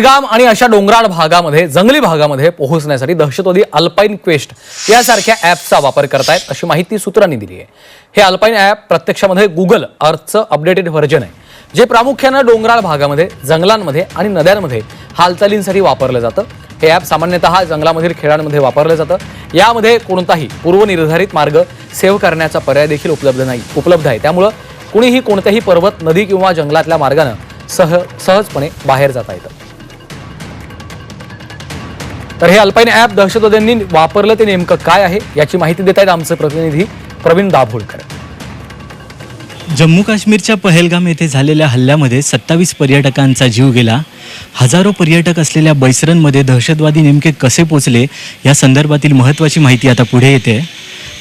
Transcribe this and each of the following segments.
पहलगाम आणि अशा डोंगराळ भागामध्ये जंगली भागामध्ये पोहोचण्यासाठी दहशतवादी अल्पाईन क्वेस्ट यासारख्या ॲपचा वापर करतायत अशी माहिती सूत्रांनी दिली आहे. हे अल्पाईन ॲप प्रत्यक्षामध्ये गुगल अर्थचं अपडेटेड व्हर्जन आहे जे प्रामुख्यानं डोंगराळ भागामध्ये जंगलांमध्ये आणि नद्यांमध्ये हालचालींसाठी वापरलं जातं. हे ॲप सामान्यतः जंगलामधील खेळांमध्ये वापरलं जातं. यामध्ये कोणताही पूर्वनिर्धारित मार्ग सेव्ह करण्याचा पर्याय देखील उपलब्ध नाही उपलब्ध आहे. त्यामुळं कुणीही कोणत्याही पर्वत नदी किंवा जंगलातल्या मार्गानं सह सहजपणे बाहेर जाता येतं. तर हे अल्पाईन ॲप दहशतवाद्यांनी वापरलं ते नेमकं काय आहे याची माहिती देत आहेत आमचे प्रतिनिधी प्रवीण दाभोळकर. जम्मू काश्मीरच्या पहलगाम येथे झालेल्या हल्ल्यामध्ये सत्तावीस पर्यटकांचा जीव गेला. हजारो पर्यटक असलेल्या बैसरनमध्ये दहशतवादी नेमके कसे पोचले या संदर्भातील महत्त्वाची माहिती आता पुढे येते.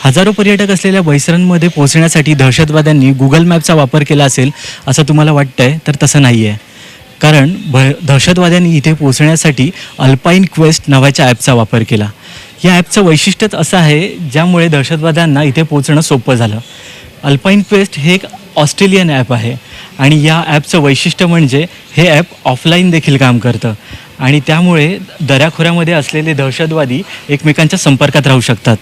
हजारो पर्यटक असलेल्या बैसरनमध्ये पोहोचण्यासाठी दहशतवाद्यांनी गुगल मॅपचा वापर केला असेल असं तुम्हाला वाटतंय? तर तसं नाही आहे कारण भ दहशतवाद्यांनी इथे पोहोचण्यासाठी अल्पाईन क्वेस्ट नावाच्या ॲपचा वापर केला. या ॲपचं वैशिष्ट्यच असं आहे ज्यामुळे दहशतवाद्यांना इथे पोहोचणं सोपं झालं. अल्पाईन क्वेस्ट हे एक ऑस्ट्रेलियन ॲप आहे आणि या ॲपचं वैशिष्ट्य म्हणजे हे ॲप ऑफलाईन देखील काम करतं आणि त्यामुळे दऱ्याखोऱ्यामध्ये असलेले दहशतवादी एकमेकांच्या संपर्कात राहू शकतात.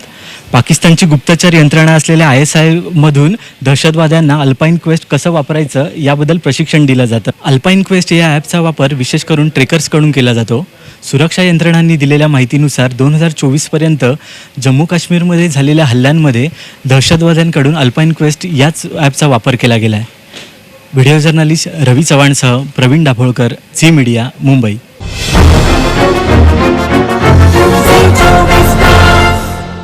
पाकिस्तानची गुप्तचर यंत्रणा असलेल्या आय एस आयमधून दहशतवाद्यांना अल्पाईन क्वेस्ट कसं वापरायचं याबद्दल प्रशिक्षण दिलं जातं. अल्पाईन क्वेस्ट या ॲपचा वापर विशेष करून ट्रेकर्सकडून केला जातो. सुरक्षा यंत्रणांनी दिलेल्या माहितीनुसार दोन हजार चोवीसपर्यंत जम्मू काश्मीरमध्ये झालेल्या हल्ल्यांमध्ये दहशतवाद्यांकडून अल्पाईन क्वेस्ट याच ॲपचा वापर केला गेला आहे व्हिडिओ जर्नलिस्ट रवी चव्हाणसह प्रवीण दाभोळकर झी मीडिया मुंबई.